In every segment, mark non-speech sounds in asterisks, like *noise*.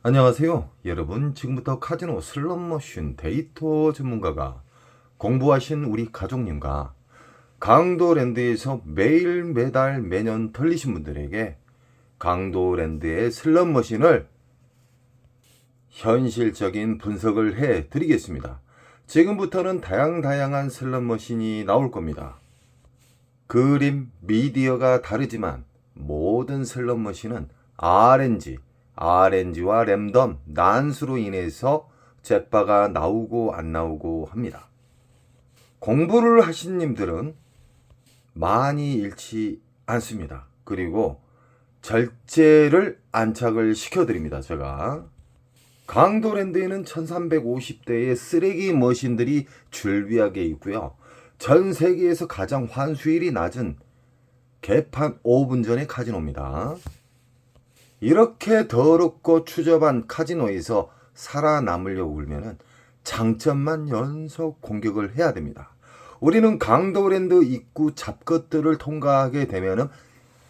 안녕하세요. 여러분, 지금부터 카지노 슬롯머신 데이터 전문가가 공부하신 우리 가족님과 강도랜드에서 매일 매달 매년 털리신 분들에게 강도랜드의 슬롯머신을 현실적인 분석을 해 드리겠습니다. 지금부터는 다양다양한 슬롯머신이 나올 겁니다. 그림, 미디어가 다르지만 모든 슬롯머신은 RNG, RNG와 랜덤, 난수로 인해서 잭바가 나오고 안 나오고 합니다. 공부를 하신 님들은 많이 잃지 않습니다. 그리고 절제를 안착을 시켜드립니다. 제가. 강도랜드에는 1350대의 쓰레기 머신들이 줄비하게 있고요. 전 세계에서 가장 환수율이 낮은 개판 5분 전의 카지노입니다. 이렇게 더럽고 추접한 카지노에서 살아남으려고 그러면은 장점만 연속 공격을 해야 됩니다. 우리는 강도랜드 입구 잡것들을 통과하게 되면은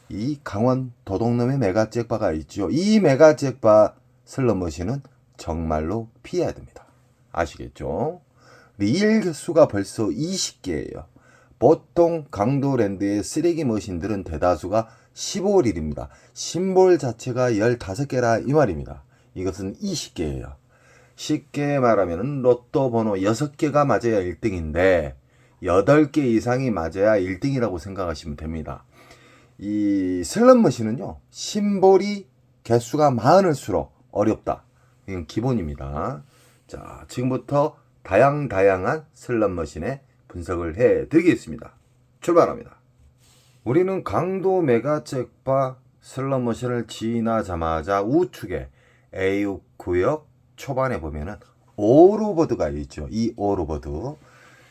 이 강원 도둑놈의 메가잭바가 있죠. 이 메가잭바 슬롯머신은 정말로 피해야 됩니다. 아시겠죠? 리일 개수가 벌써 20개예요. 보통 강도랜드의 쓰레기 머신들은 대다수가 15릴입니다. 심볼 자체가 15개라 이 말입니다. 이것은 20개예요. 쉽게 말하면 로또 번호 6개가 맞아야 1등인데 8개 이상이 맞아야 1등이라고 생각하시면 됩니다. 이 슬롯머신은요. 심볼이 개수가 많을수록 어렵다. 이건 기본입니다. 자, 지금부터 다양다양한 슬롯머신의 분석을 해 드리겠습니다. 출발합니다. 우리는 강도 메가잭바 슬롯머신을 지나자마자 우측에 A6 구역 초반에 보면은 오로버드가 있죠. 이 오로버드.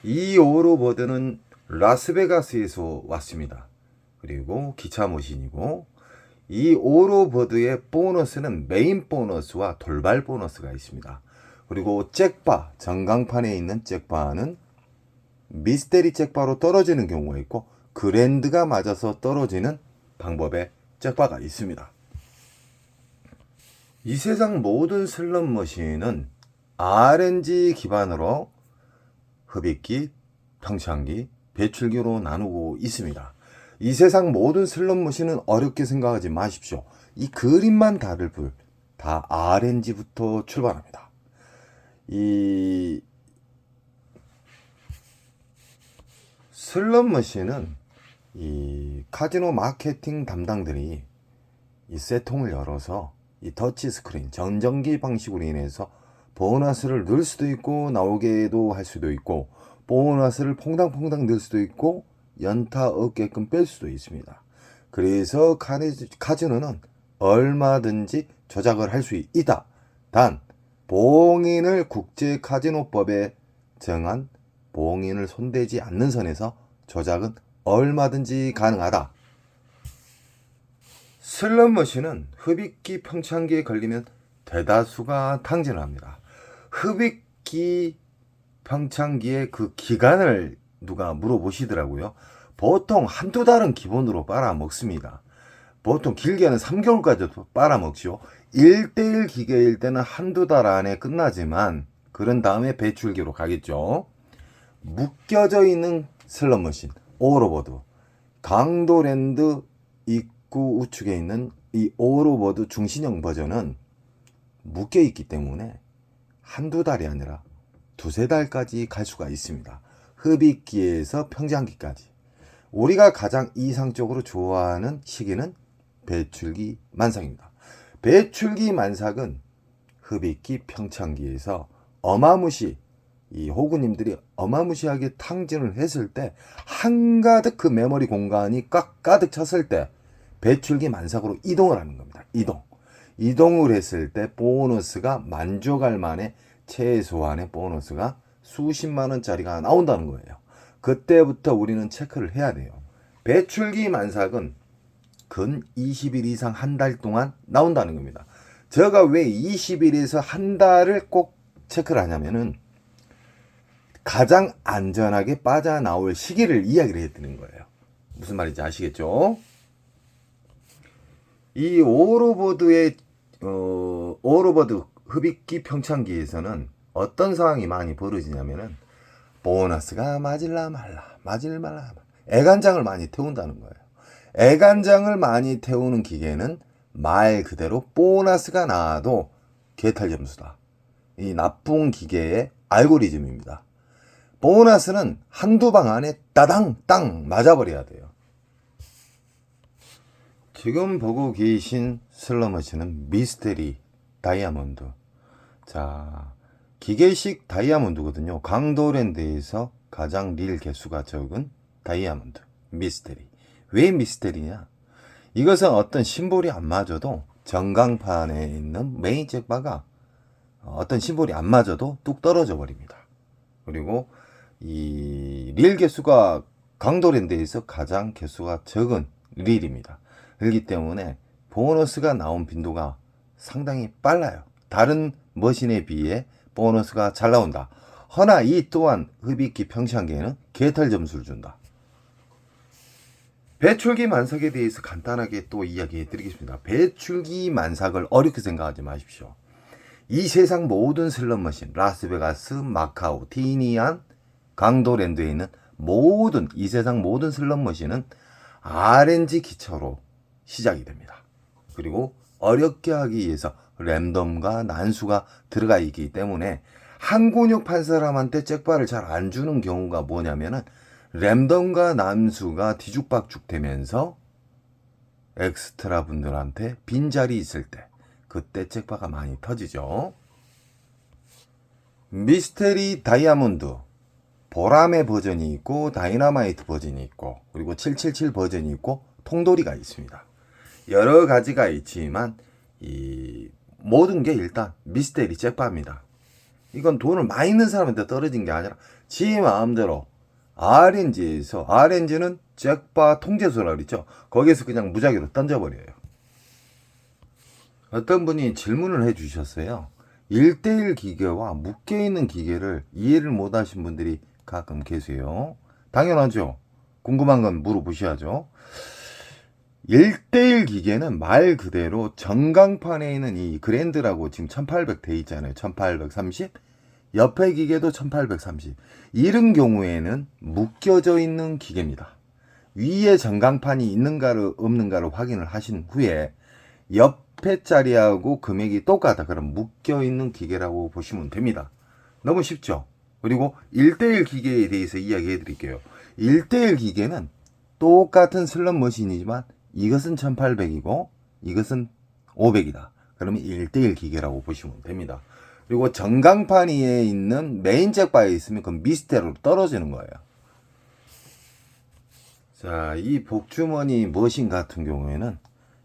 이 오로버드는 라스베가스에서 왔습니다. 그리고 기차 머신이고 이 오로버드의 보너스는 메인 보너스와 돌발 보너스가 있습니다. 그리고 잭바, 전광판에 있는 잭바는 미스테리 잭바로 떨어지는 경우가 있고 그랜드가 맞아서 떨어지는 방법의 잭바가 있습니다. 이 세상 모든 슬롯 머신은 RNG 기반으로 흡입기, 평창기, 배출기로 나누고 있습니다. 이 세상 모든 슬롯 머신은 어렵게 생각하지 마십시오. 이 그림만 다를 뿐, 다 RNG부터 출발합니다. 이 슬롯 머신은 이 카지노 마케팅 담당들이 이 세통을 열어서 이 터치 스크린 전전기 방식으로 인해서 보너스를 넣을 수도 있고 나오게도 할 수도 있고 보너스를 퐁당퐁당 넣을 수도 있고 연타 없게끔 뺄 수도 있습니다. 그래서 카지노는 얼마든지 조작을 할 수 있다. 단 봉인을 국제 카지노법에 정한 봉인을 손대지 않는 선에서 조작은 얼마든지 가능하다. 슬롯머신은 흡입기 평창기에 걸리면 대다수가 탕진을 합니다. 흡입기 평창기의 그 기간을 누가 물어보시더라고요. 보통 한두 달은 기본으로 빨아먹습니다. 보통 길게는 3개월까지도 빨아먹죠. 1대1 기계일 때는 한두 달 안에 끝나지만 그런 다음에 배출기로 가겠죠. 묶여져 있는 슬롯머신 오로버드 강도랜드 입구 우측에 있는 이 오로버드 중신형 버전은 묶여 있기 때문에 한두 달이 아니라 두세 달까지 갈 수가 있습니다. 흡입기에서 평장기까지. 우리가 가장 이상적으로 좋아하는 시기는 배출기 만삭입니다. 배출기 만삭은 흡입기 평창기에서 어마무시 이 호구님들이 어마무시하게 탕진을 했을 때 한가득 그 메모리 공간이 꽉 가득 찼을 때 배출기 만삭으로 이동을 하는 겁니다. 이동. 이동을 했을 때 보너스가 만족할 만의 최소한의 보너스가 수십만 원짜리가 나온다는 거예요. 그때부터 우리는 체크를 해야 돼요. 배출기 만삭은 근 20일 이상 한 달 동안 나온다는 겁니다. 제가 왜 20일에서 한 달을 꼭 체크를 하냐면은 가장 안전하게 빠져나올 시기를 이야기를 해드리는 거예요. 무슨 말인지 아시겠죠? 이 오로보드의 어, 오로버드 흡입기 평창기에서는 어떤 상황이 많이 벌어지냐면은 보너스가 맞을라 말라 맞을 말라. 애간장을 많이 태운다는 거예요. 애간장을 많이 태우는 기계는 말 그대로 보너스가 나와도 개탈 점수다. 이 나쁜 기계의 알고리즘입니다. 보너스는 한두 방 안에 따당 땅 맞아버려야 돼요. 지금 보고 계신 슬러머시는 미스테리 다이아몬드. 자, 기계식 다이아몬드거든요. 강도랜드에서 가장 릴 개수가 적은 다이아몬드. 미스테리. 왜 미스테리냐? 이것은 어떤 심볼이 안 맞아도 전광판에 있는 메인 잭바가 어떤 심볼이 안 맞아도 뚝 떨어져 버립니다. 그리고 이 릴 개수가 강도랜드에서 가장 개수가 적은 릴입니다. 그렇기 때문에 보너스가 나온 빈도가 상당히 빨라요. 다른 머신에 비해 보너스가 잘 나온다. 허나 이 또한 흡입기 평창기에는 개탈 점수를 준다. 배출기 만삭에 대해서 간단하게 또 이야기해 드리겠습니다. 배출기 만삭을 어렵게 생각하지 마십시오. 이 세상 모든 슬롯머신, 라스베가스, 마카오, 티니안, 강도랜드에 있는 모든, 이 세상 모든 슬롯머신은 RNG 기초로 시작이 됩니다. 그리고 어렵게 하기 위해서 랜덤과 난수가 들어가 있기 때문에 한 근육 판 사람한테 잭바를 잘 안 주는 경우가 뭐냐면은 랜덤과 난수가 뒤죽박죽 되면서 엑스트라 분들한테 빈자리 있을 때 그때 잭바가 많이 터지죠. 미스테리 다이아몬드 보람의 버전이 있고 다이나마이트 버전이 있고 그리고 777 버전이 있고 통돌이가 있습니다. 여러 가지가 있지만 이 모든 게 일단 미스테리 잭바입니다. 이건 돈을 많이 있는 사람한테 떨어진 게 아니라 지 마음대로 RNG에서 RNG는 잭바 통제소라 그랬죠. 거기에서 그냥 무작위로 던져버려요. 어떤 분이 질문을 해 주셨어요. 1대1 기계와 묶여있는 기계를 이해를 못 하신 분들이 가끔 계세요. 당연하죠. 궁금한 건 물어보셔야죠. 1대1 기계는 말 그대로 전광판에 있는 이 그랜드라고 지금 1800 돼 있잖아요. 1830. 옆에 기계도 1830. 이런 경우에는 묶여져 있는 기계입니다. 위에 전광판이 있는가를 없는가를 확인을 하신 후에 옆에 자리하고 금액이 똑같다. 그럼 묶여 있는 기계라고 보시면 됩니다. 너무 쉽죠? 그리고 1대1 기계에 대해서 이야기해 드릴게요. 1대1 기계는 똑같은 슬롯 머신이지만 이것은 1800이고 이것은 500이다. 그러면 1대1 기계라고 보시면 됩니다. 그리고 전광판 위에 있는 메인 잭바에 있으면 그 미스테로 떨어지는 거예요. 자, 이 복주머니 머신 같은 경우에는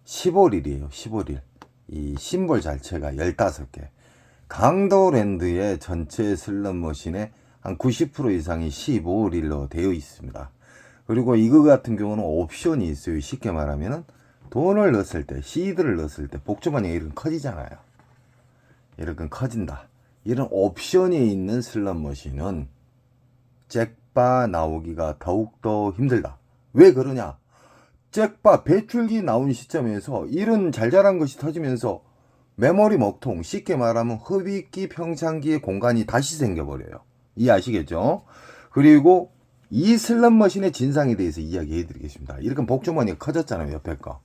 15릴이에요. 15릴. 이 심볼 자체가 15개. 강도랜드의 전체 슬롯 머신의 한 90% 이상이 15릴로 되어 있습니다. 그리고 이거 같은 경우는 옵션이 있어요. 쉽게 말하면은 돈을 넣었을 때, 시드를 넣었을 때 복주머니가 이렇게 커지잖아요. 이렇게 커진다. 이런 옵션이 있는 슬롯 머신은 잭바 나오기가 더욱더 힘들다. 왜 그러냐? 잭바 배출기 나온 시점에서 이런 잘잘한 것이 터지면서 메모리 먹통, 쉽게 말하면 흡입기 평창기의 공간이 다시 생겨버려요. 이해하시겠죠? 그리고 이 슬롯 머신의 진상에 대해서 이야기해 드리겠습니다. 이렇게 복주머니가 커졌잖아요, 옆에 거.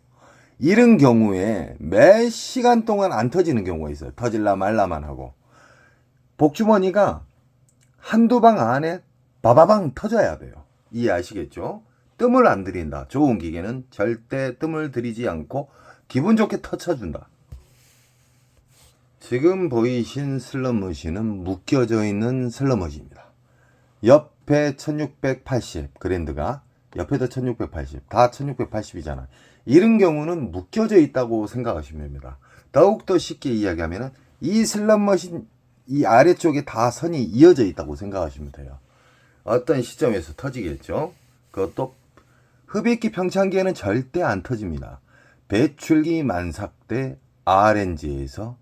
이런 경우에 몇 시간 동안 안 터지는 경우가 있어요. 터질라 말라만 하고. 복주머니가 한두 방 안에 바바방 터져야 돼요. 이해하시겠죠? 뜸을 안 들인다. 좋은 기계는 절대 뜸을 들이지 않고 기분 좋게 터쳐준다. 지금 보이신 슬롯머신은 묶여져 있는 슬롯머신입니다. 옆에 1680 그랜드가 옆에도 1680, 다 1680이잖아. 이런 경우는 묶여져 있다고 생각하시면 됩니다. 더욱더 쉽게 이야기하면 이 슬롯머신 이 아래쪽에 다 선이 이어져 있다고 생각하시면 돼요. 어떤 시점에서 터지겠죠. 그것도 흡입기 평창기에는 절대 안 터집니다. 배출기 만삭 때 RNG에서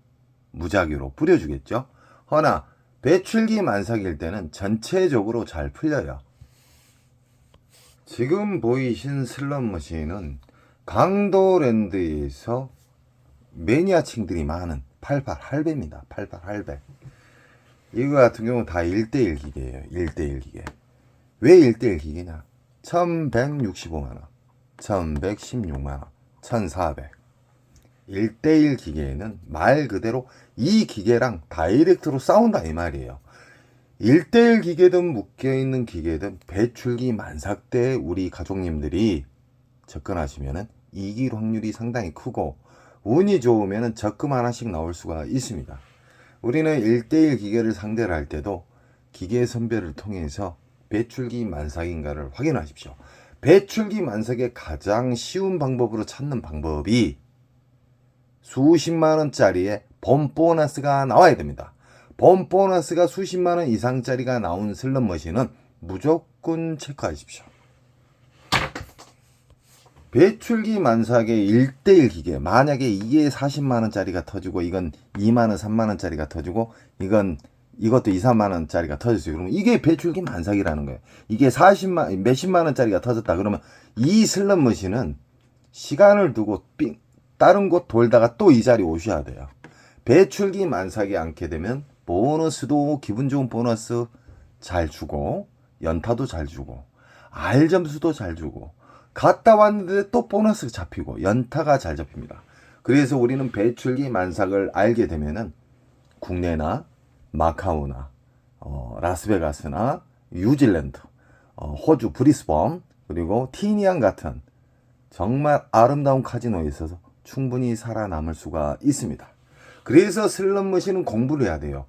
무작위로 뿌려주겠죠. 허나 배출기 만삭일 때는 전체적으로 잘 풀려요. 지금 보이신 슬롯 머신은 강도랜드에서 매니아층들이 많은 88 할배입니다. 88 할배. 이거 같은 경우는 다 1대1 기계예요. 1대1 기계. 왜 1대1 기계냐? 1165만원, 1116만원, 1400. 1대1 기계에는 말 그대로 이 기계랑 다이렉트로 싸운다 이 말이에요. 1대1 기계든 묶여있는 기계든 배출기 만삭 때 우리 가족님들이 접근하시면은 이길 확률이 상당히 크고 운이 좋으면은 적금 하나씩 나올 수가 있습니다. 우리는 1대1 기계를 상대를 할 때도 기계 선별을 통해서 배출기 만삭인가를 확인하십시오. 배출기 만삭의 가장 쉬운 방법으로 찾는 방법이 수십만 원짜리의 본 보너스가 나와야 됩니다. 본 보너스가 수십만 원 이상짜리가 나온 슬롯 머신은 무조건 체크하십시오. 배출기 만삭의 1대1 기계 만약에 이게 40만 원짜리가 터지고 이건 2만 원, 3만 원짜리가 터지고 이건 이것도 2, 3만 원짜리가 터졌어요. 그러면 이게 배출기 만삭이라는 거예요. 이게 40만 몇십만 원짜리가 터졌다 그러면 이 슬롯 머신은 시간을 두고 삥 다른 곳 돌다가 또 이 자리 오셔야 돼요. 배출기 만삭이 않게 되면 보너스도 기분 좋은 보너스 잘 주고 연타도 잘 주고 알 점수도 잘 주고 갔다 왔는데 또 보너스 잡히고 연타가 잘 잡힙니다. 그래서 우리는 배출기 만삭을 알게 되면은 국내나 마카오나 어, 라스베가스나 뉴질랜드, 어, 호주 브리스번 그리고 티니안 같은 정말 아름다운 카지노에 있어서 충분히 살아남을 수가 있습니다. 그래서 슬롯머신은 공부를 해야 돼요.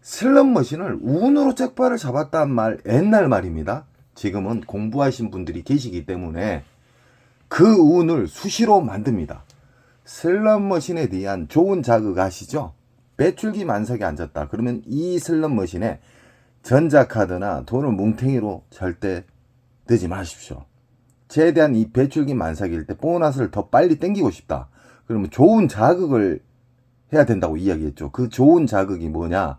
슬롯머신을 운으로 잭바를 잡았다는 말 옛날 말입니다. 지금은 공부하신 분들이 계시기 때문에 그 운을 수시로 만듭니다. 슬롯머신에 대한 좋은 자극 아시죠? 배출기 만삭에 앉았다. 그러면 이 슬롯머신에 전자카드나 돈을 뭉탱이로 절대 넣지 마십시오. 최대한 이 배출기 만삭일 때 보너스를 더 빨리 땡기고 싶다. 그러면 좋은 자극을 해야 된다고 이야기했죠. 그 좋은 자극이 뭐냐?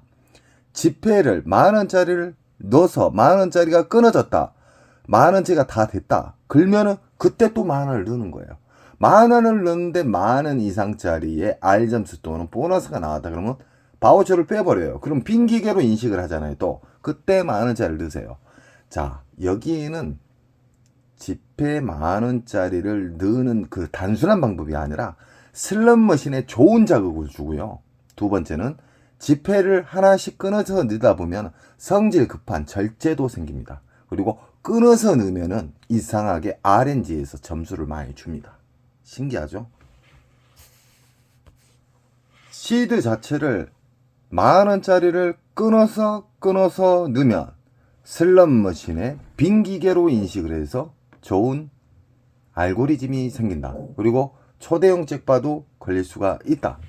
지폐를 만 원짜리를 넣어서 만 원짜리가 끊어졌다. 만 원짜리가 다 됐다. 그러면은 그때 또 만 원을 넣는 거예요. 만 원을 넣는데 만 원 이상짜리의 R 점수 또는 보너스가 나왔다 그러면 바우처를 빼버려요. 그럼 빈 기계로 인식을 하잖아요. 또 그때 만 원짜리를 넣으세요. 자 여기에는 지폐 만 원짜리를 넣는 그 단순한 방법이 아니라 슬롯 머신에 좋은 자극을 주고요. 두 번째는 지폐를 하나씩 끊어서 넣다 보면 성질 급한 절제도 생깁니다. 그리고 끊어서 넣으면은 이상하게 RNG에서 점수를 많이 줍니다. 신기하죠? 시드 자체를 만 원짜리를 끊어서 끊어서 넣으면 슬롯 머신에 빈 기계로 인식을 해서 좋은 알고리즘이 생긴다. 그리고 초대형 잭바도 걸릴 수가 있다.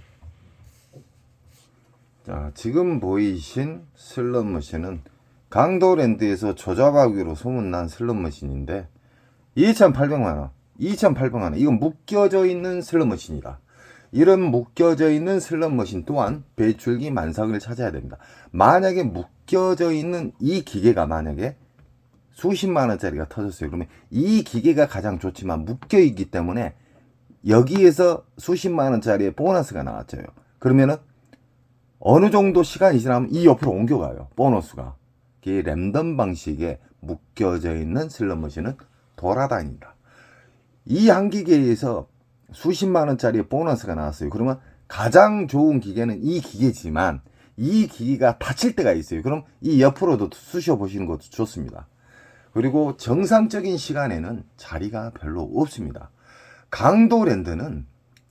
자, 지금 보이신 슬롯 머신은 강도랜드에서 조잡하기로 소문난 슬롯 머신인데 2,800만원, 2,800만원. 이건 묶여져 있는 슬롯 머신이다. 이런 묶여져 있는 슬롯 머신 또한 배출기 만삭을 찾아야 됩니다. 만약에 묶여져 있는 이 기계가 만약에 수십만 원짜리가 터졌어요. 그러면 이 기계가 가장 좋지만 묶여 있기 때문에 여기에서 수십만 원짜리의 보너스가 나왔죠. 그러면은 어느 정도 시간이 지나면 이 옆으로 옮겨가요. 보너스가. 이 랜덤 방식에 묶여져 있는 슬롯머신은 돌아다닌다. 이 한 기계에서 수십만 원짜리 보너스가 나왔어요. 그러면 가장 좋은 기계는 이 기계지만 이 기계가 다칠 때가 있어요. 그럼 이 옆으로도 쑤셔 보시는 것도 좋습니다. 그리고 정상적인 시간에는 자리가 별로 없습니다. 강도랜드는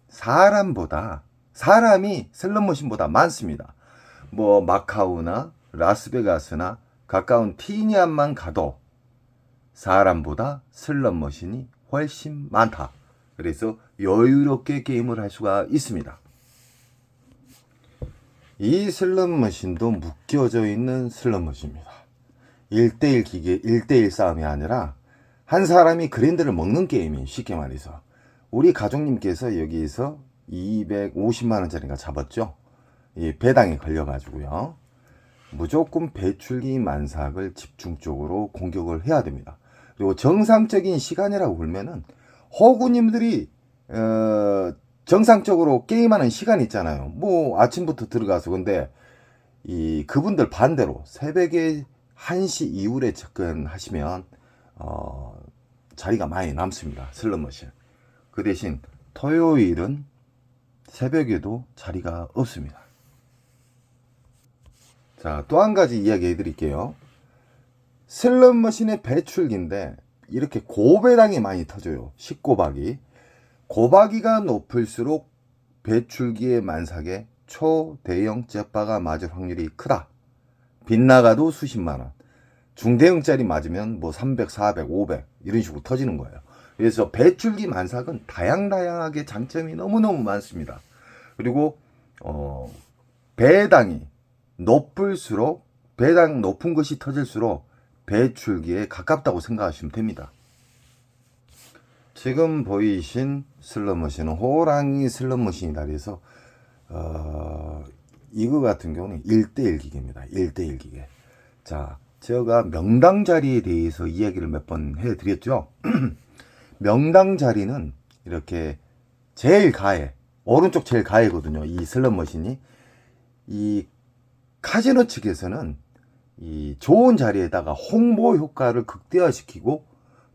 사람보다 사람이 슬롯머신보다 많습니다. 뭐 마카오나 라스베가스나 가까운 티니안만 가도 사람보다 슬롯머신이 훨씬 많다. 그래서 여유롭게 게임을 할 수가 있습니다. 이 슬롯머신도 묶여져 있는 슬롯머신입니다. 1대1 기계, 1대1 싸움이 아니라 한 사람이 그랜드를 먹는 게임이 쉽게 말해서 우리 가족님께서 여기에서 250만 원짜리가 잡았죠. 이 배당에 걸려가지고요. 무조건 배출기 만삭을 집중적으로 공격을 해야 됩니다. 그리고 정상적인 시간이라고 보면은 호구님들이 어, 정상적으로 게임하는 시간 있잖아요. 뭐 아침부터 들어가서 근데 이 그분들 반대로 새벽에 1시 이후에 접근하시면 어, 자리가 많이 남습니다. 슬롯머신. 그 대신 토요일은 새벽에도 자리가 없습니다. 자, 또 한 가지 이야기 해 드릴게요. 슬롯머신의 배출기인데 이렇게 고배당이 많이 터져요. 10고박이. 고박이가 높을수록 배출기의 만삭에 초대형 jet바가 맞을 확률이 크다. 빗나가도 수십만 원. 중대형짜리 맞으면 뭐 300, 400, 500 이런 식으로 터지는 거예요. 그래서 배출기 만삭은 다양다양하게 장점이 너무너무 많습니다. 그리고 어, 배당이 높을수록 배당 높은 것이 터질수록 배출기에 가깝다고 생각하시면 됩니다. 지금 보이신 슬롯머신은 호랑이 슬롯머신이다 그래서 어, 이거 같은 경우는 1대1 기계입니다. 1대1 기계. 자, 제가 명당 자리에 대해서 이야기를 몇 번 해드렸죠. *clears throat* 명당 자리는 이렇게 제일 가해, 오른쪽 제일 가해거든요. 이 슬롯 머신이. 이 카지노 측에서는 이 좋은 자리에다가 홍보 효과를 극대화시키고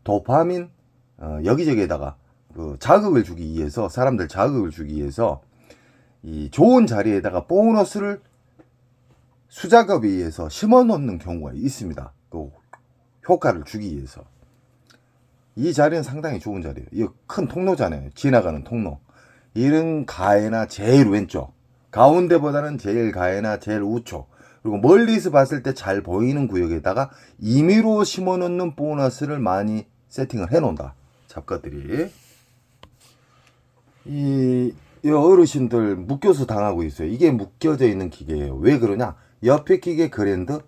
도파민 어, 여기저기에다가 그 자극을 주기 위해서 사람들 자극을 주기 위해서 이 좋은 자리에다가 보너스를 수작업에 의해서 심어 놓는 경우가 있습니다. 그 효과를 주기 위해서. 이 자리는 상당히 좋은 자리예요. 이 큰 통로잖아요. 지나가는 통로. 이런 가해나 제일 왼쪽. 가운데보다는 제일 가해나 제일 우측. 그리고 멀리서 봤을 때 잘 보이는 구역에다가 임의로 심어 놓는 보너스를 많이 세팅을 해 놓는다. 잡가들이. 이, 이 어르신들 묶여서 당하고 있어요. 이게 묶여져 있는 기계예요. 왜 그러냐? 옆에 기계 그랜드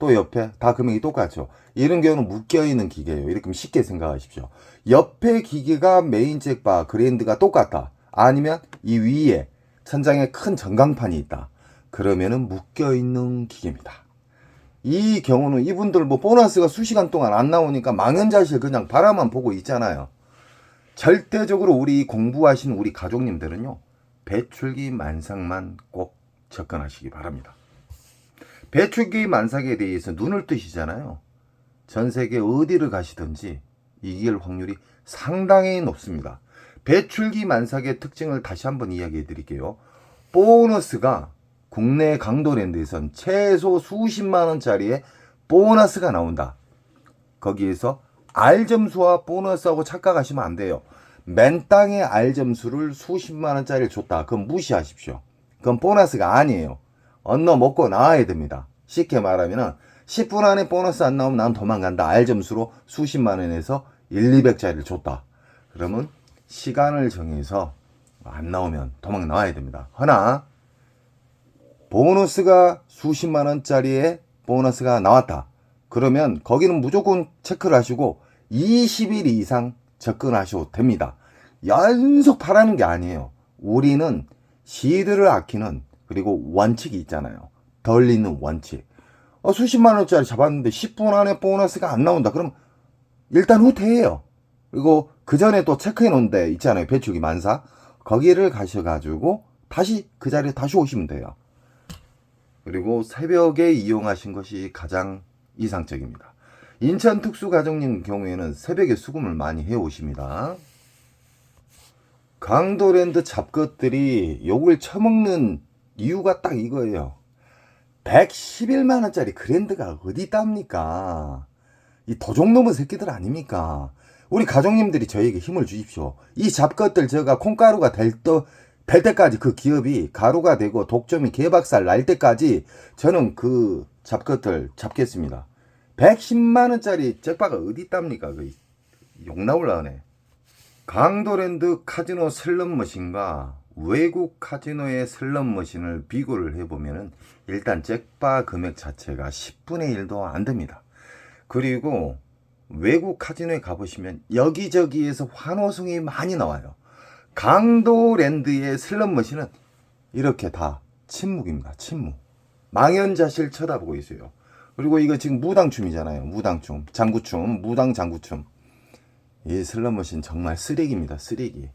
또 옆에 다 금액이 똑같죠. 이런 경우는 묶여 있는 기계예요. 이렇게 쉽게 생각하십시오. 옆에 기계가 메인 잭바 그랜드가 똑같다. 아니면 이 위에 천장에 큰 전광판이 있다. 그러면은 묶여 있는 기계입니다. 이 경우는 이분들 뭐 보너스가 수시간 동안 안 나오니까 망연자실 그냥 바라만 보고 있잖아요. 절대적으로 우리 공부하신 우리 가족님들은요. 배출기 만삭만 꼭 접근하시기 바랍니다. 배출기 만삭에 대해서 눈을 뜨시잖아요. 전 세계 어디를 가시든지 이길 확률이 상당히 높습니다. 배출기 만삭의 특징을 다시 한번 이야기해 드릴게요. 보너스가 국내 강도랜드에선 최소 수십만 원짜리의 보너스가 나온다. 거기에서 R 점수와 보너스하고 착각하시면 안 돼요. 맨 땅에 R 점수를 수십만 원짜리를 줬다. 그건 무시하십시오. 그건 보너스가 아니에요. 언너 먹고 나와야 됩니다. 쉽게 말하면은 10분 안에 보너스 안 나오면 난 도망간다. R 점수로 수십만 원에서 1, 200짜리를 줬다. 그러면 시간을 정해서 안 나오면 도망 나와야 됩니다. 허나 보너스가 수십만 원짜리의 보너스가 나왔다. 그러면 거기는 무조건 체크를 하시고 20일 이상 접근하셔도 됩니다. 연속 파라는 게 아니에요. 우리는 시드를 아끼는 그리고 원칙이 있잖아요. 덜 있는 원칙. 어, 수십만 원짜리 잡았는데 10분 안에 보너스가 안 나온다. 그럼 일단 후퇴해요. 그리고 그 전에 또 체크해 놓은 데 있잖아요. 배출기 만사. 거기를 가셔가지고 다시 그 자리에 다시 오시면 돼요. 그리고 새벽에 이용하신 것이 가장 이상적입니다. 인천 특수가정님 경우에는 새벽에 수금을 많이 해 오십니다. 강도랜드 잡것들이 욕을 처먹는 이유가 딱 이거예요. 111만 원짜리 그랜드가 어디 있답니까? 이 도둑 넘은 새끼들 아닙니까? 우리 가족님들이 저에게 힘을 주십시오. 이 잡것들 제가 콩가루가 될, 또, 될 때까지 그 기업이 가루가 되고 독점이 개박살 날 때까지 저는 그 잡것들 잡겠습니다. 110만 원짜리 잭바가 어디 있답니까? 그 욕 나올라네. 강도랜드 카지노 슬롯머신과 외국 카지노의 슬롯머신을 비교를 해보면은 일단 잭바 금액 자체가 10분의 1도 안 됩니다. 그리고 외국 카지노에 가보시면 여기저기에서 환호성이 많이 나와요. 강도랜드의 슬롯머신은 이렇게 다 침묵입니다. 침묵. 망연자실 쳐다보고 있어요. 그리고 이거 지금 무당춤이잖아요. 무당춤, 장구춤, 무당 장구춤. 이 슬롯머신 정말 쓰레기입니다. 쓰레기.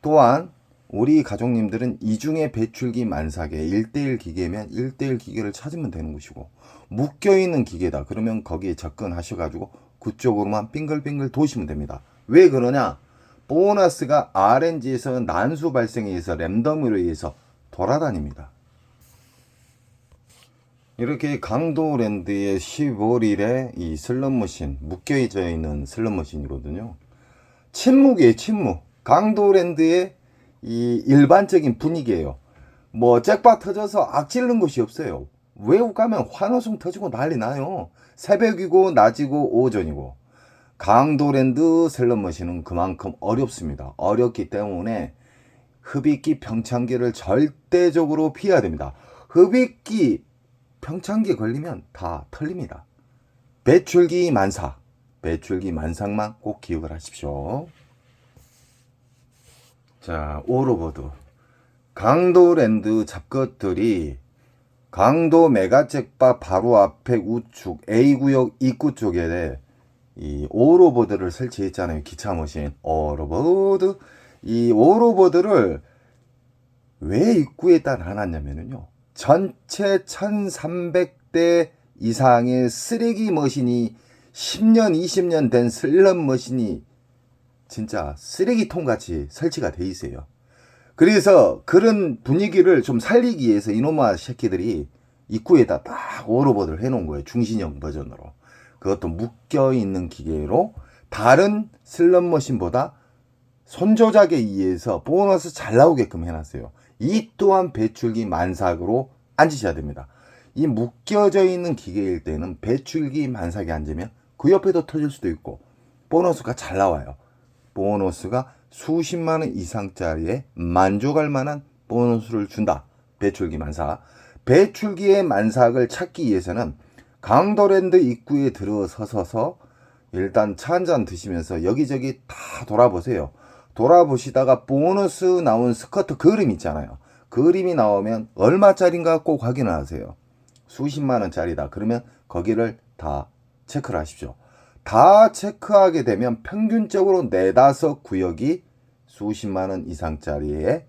또한 우리 가족님들은 이중의 배출기 만삭에 1대1 기계면 1대1 기계를 찾으면 되는 것이고 묶여있는 기계다. 그러면 거기에 접근하셔가지고 그쪽으로만 빙글빙글 도시면 됩니다. 왜 그러냐? 보너스가 RNG에서 난수 발생에 의해서 랜덤으로 의해서 돌아다닙니다. 이렇게 강도랜드의 15일에 이 슬롯머신 묶여져 있는 슬롯머신이거든요. 침묵이에요 침묵. 강도랜드의 이 일반적인 분위기예요. 뭐 잭바 터져서 악질른 곳이 없어요. 외국 가면 환호성 터지고 난리 나요. 새벽이고 낮이고 오전이고. 강도랜드 슬롯머신은 그만큼 어렵습니다. 어렵기 때문에 흡입기 평창기를 절대적으로 피해야 됩니다. 흡입기 평창기에 걸리면 다 털립니다. 배출기 만사. 배출기 만상만 꼭 기억을 하십시오 자, 오로보드. 강도랜드 잡것들이 강도 메가잭바 바로 앞에 우측 A구역 입구 쪽에 이 오로보드를 설치했잖아요. 기차 머신. 오로보드. 이 오로보드를 왜 입구에다 놔놨냐면요. 전체 1300대 이상의 쓰레기 머신이 10년, 20년 된 슬럼 머신이 진짜 쓰레기통 같이 설치가 돼 있어요. 그래서 그런 분위기를 좀 살리기 위해서 이노마 새끼들이 입구에다 딱 오로버드를 해놓은 거예요. 중신형 버전으로. 그것도 묶여 있는 기계로 다른 슬럼머신보다 손조작에 의해서 보너스 잘 나오게끔 해놨어요. 이 또한 배출기 만삭으로 앉으셔야 됩니다. 이 묶여져 있는 기계일 때는 배출기 만삭에 앉으면 그 옆에도 터질 수도 있고 보너스가 잘 나와요. 보너스가 수십만 원 이상짜리에 만족할 만한 보너스를 준다. 배출기 만삭. 배출기의 만삭을 찾기 위해서는 강도랜드 입구에 들어서서 일단 차 한 잔 드시면서 여기저기 다 돌아보세요. 돌아보시다가 보너스 나온 스커트 그림 있잖아요. 그림이 나오면 얼마짜린가 꼭 확인을 하세요. 수십만 원짜리다. 그러면 거기를 다 체크를 하십시오. 다 체크하게 되면 평균적으로 네다섯 구역이 수십만 원 이상짜리의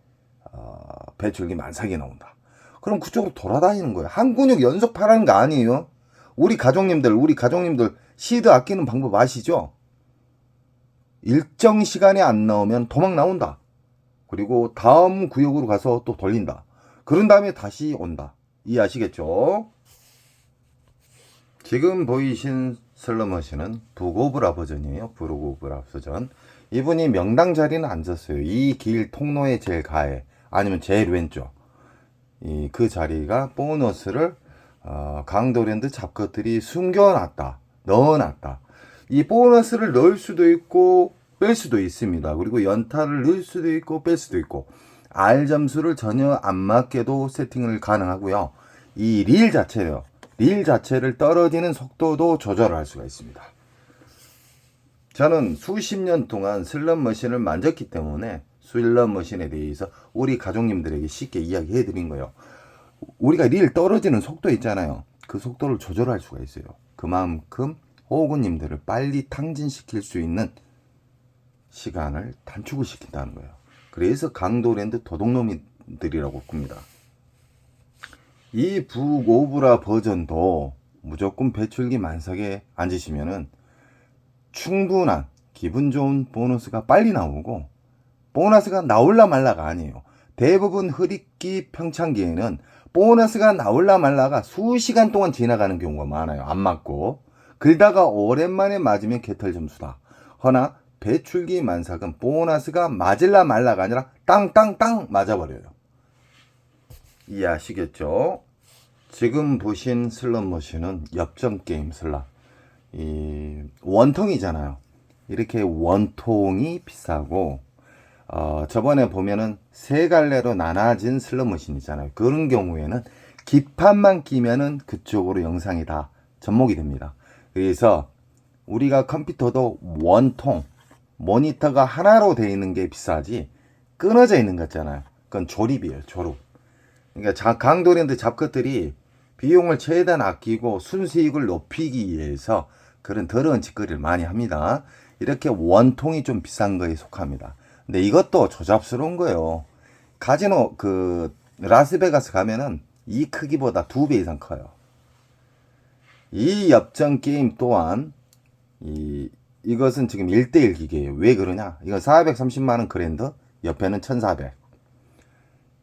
어, 배출기 만삭이 나온다. 그럼 그쪽으로 돌아다니는 거예요. 한 근육 연속 파라는 거 아니에요. 우리 가족님들, 우리 가족님들 시드 아끼는 방법 아시죠? 일정 시간에 안 나오면 도망 나온다. 그리고 다음 구역으로 가서 또 돌린다. 그런 다음에 다시 온다. 이해하시겠죠? 지금 보이신 슬러머신은 부고브라 버전이에요. 부고브라 버전. 이분이 명당 자리는 앉았어요. 이 길 통로의 제일 가에 아니면 제일 왼쪽. 이 그 자리가 보너스를 어, 강도랜드 잡것들이 숨겨놨다. 넣어놨다. 이 보너스를 넣을 수도 있고 뺄 수도 있습니다. 그리고 연타를 넣을 수도 있고 뺄 수도 있고 R 점수를 전혀 안 맞게도 세팅을 가능하고요. 이 릴 자체요. 릴 자체를 떨어지는 속도도 조절할 수가 있습니다. 저는 수십 년 동안 슬럼 머신을 만졌기 때문에 슬럼 머신에 대해서 우리 가족님들에게 쉽게 이야기해 드린 거예요. 우리가 릴 떨어지는 속도 있잖아요. 그 속도를 조절할 수가 있어요. 그만큼 호구님들을 빨리 탕진시킬 수 있는 시간을 단축을 시킨다는 거예요. 그래서 강도랜드 도둑놈이들이라고 봅니다. 이 북오브라 버전도 무조건 배출기 만삭에 앉으시면은 충분한 기분 좋은 보너스가 빨리 나오고 보너스가 나올라 말라가 아니에요. 대부분 흐릿기 평창기에는 보너스가 나올라 말라가 수시간 동안 지나가는 경우가 많아요. 안 맞고. 그러다가 오랜만에 맞으면 개털 점수다. 허나 배출기 만삭은 보너스가 맞을라 말라가 아니라 땅땅땅 맞아버려요. 이해하시겠죠? 지금 보신 슬롯 머신은 엽전 게임 슬롯. 이 원통이잖아요. 이렇게 원통이 비싸고 어, 저번에 보면은 세 갈래로 나눠진 슬롯 머신이잖아요. 그런 경우에는 기판만 끼면은 그쪽으로 영상이 다 접목이 됩니다. 그래서 우리가 컴퓨터도 원통 모니터가 하나로 되어 있는 게 비싸지 끊어져 있는 거 있잖아요. 그건 조립이에요. 조립. 그러니까 자, 강도랜드 잡것들이 비용을 최대한 아끼고 순수익을 높이기 위해서 그런 더러운 짓거리를 많이 합니다. 이렇게 원통이 좀 비싼 거에 속합니다. 근데 이것도 조잡스러운 거예요. 카지노 그 라스베가스 가면은 이 크기보다 두 배 이상 커요. 이 엽전 게임 또한 이 이것은 지금 1대1 기계예요. 왜 그러냐? 이건 430만 원 그랜드, 옆에는 1,400.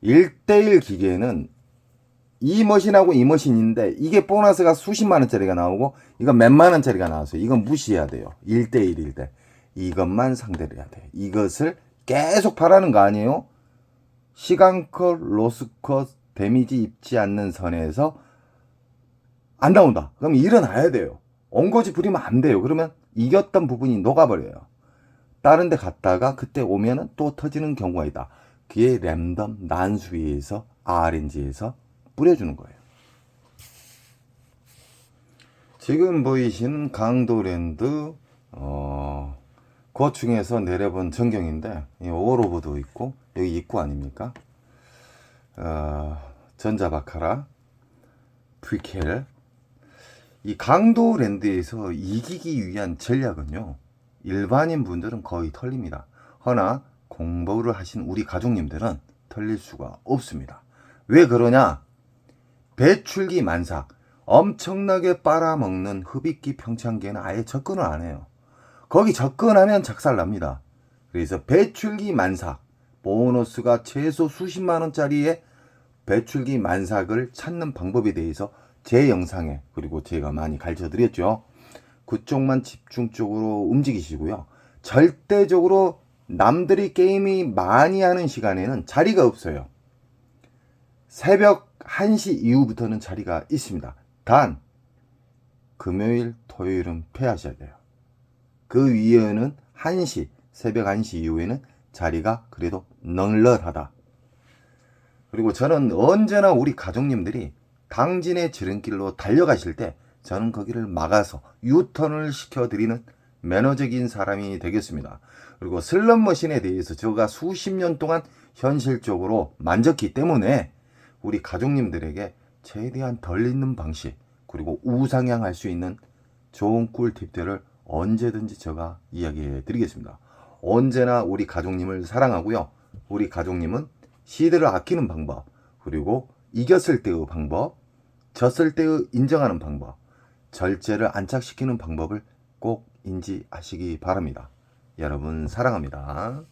1대1 기계는 이 머신하고 이 머신인데 이게 보너스가 수십만 원짜리가 나오고 이건 몇만 원짜리가 나왔어요. 이건 무시해야 돼요. 1대1일 때. 이것만 상대를 해야 돼. 이것을 계속 바라는 거 아니에요? 시간컷, 로스컷, 데미지 입지 않는 선에서 안 나온다. 그럼 일어나야 돼요. 엉거지 부리면 안 돼요. 그러면 이겼던 부분이 녹아버려요. 다른 데 갔다가 그때 오면은 또 터지는 경우가 있다. 그게 랜덤 난수위에서 RNG에서 뿌려주는 거예요. 지금 보이시는 강도랜드 어, 그 중에서 내려본 전경인데 이 오로보도 있고 여기 입구 아닙니까? 어, 전자바카라, 프리켈 이 강도랜드에서 이기기 위한 전략은요 일반인 분들은 거의 털립니다. 허나 공부를 하신 우리 가족님들은 털릴 수가 없습니다. 왜 그러냐? 배출기 만삭 엄청나게 빨아먹는 흡입기 평창기에는 아예 접근을 안 해요. 거기 접근하면 작살납니다. 그래서 배출기 만삭 보너스가 최소 수십만 원짜리의 배출기 만삭을 찾는 방법에 대해서 제 영상에 그리고 제가 많이 가르쳐 드렸죠. 그쪽만 집중적으로 움직이시고요. 절대적으로 남들이 게임이 많이 하는 시간에는 자리가 없어요. 새벽 1시 이후부터는 자리가 있습니다. 단 금요일, 토요일은 패하셔야 돼요. 그 위에는 1시, 새벽 1시 이후에는 자리가 그래도 널널하다. 그리고 저는 언제나 우리 가족님들이 당진의 지름길로 달려가실 때 저는 거기를 막아서 유턴을 시켜드리는 매너적인 사람이 되겠습니다. 그리고 슬롯머신에 대해서 제가 수십 년 동안 현실적으로 만졌기 때문에 우리 가족님들에게 최대한 덜 있는 방식 그리고 우상향할 수 있는 좋은 꿀팁들을 언제든지 제가 이야기해 드리겠습니다. 언제나 우리 가족님을 사랑하고요. 우리 가족님은 시대를 아끼는 방법 그리고 이겼을 때의 방법 졌을 때의 인정하는 방법 절제를 안착시키는 방법을 꼭 인지하시기 바랍니다. 여러분 사랑합니다.